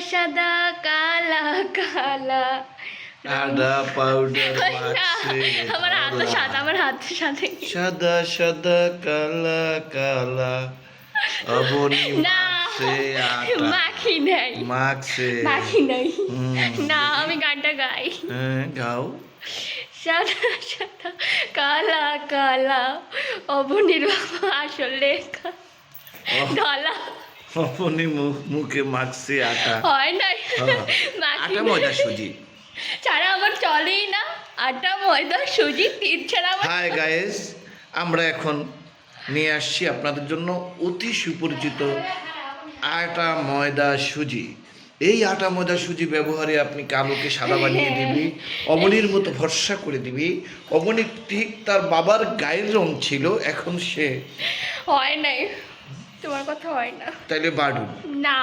সাদা কালা কালা। আদা পাউডার আমার হাত সাদা আমার হাত সাদা। সাদা সাদা কালা কালা। অবনি মাখি নাই। মাখছে। মাখি নাই। না আমি গানটা গাই। হ্যাঁ গাও। সাদা সাদা কালা কালা। অবনীর বাবা আসল ধলা। অবনি মুখ মুখে মাখছে আটা হয় নাই হ্যাঁ। আটা। ময়দা সুজি। ছাড়া আমার চলেই না। আটা ময়দা সুজি তিন ছাড়া হাই গাইস আমরা এখন নিয়ে আসছি আপনাদের জন্য অতি সুপরিচিত আটা ময়দা সুজি। এই আটা ময়দা সুজি ব্যবহারে আপনি কালোকে সাদা বানিয়ে দিবি অবনীর মতো ভরসা করে দিবি। অবনী ঠিক তার বাবার গায়ের রং ছিল এখন সে হয় নাই। তোমার কথা হয় না। তাইলে বাড়ু না।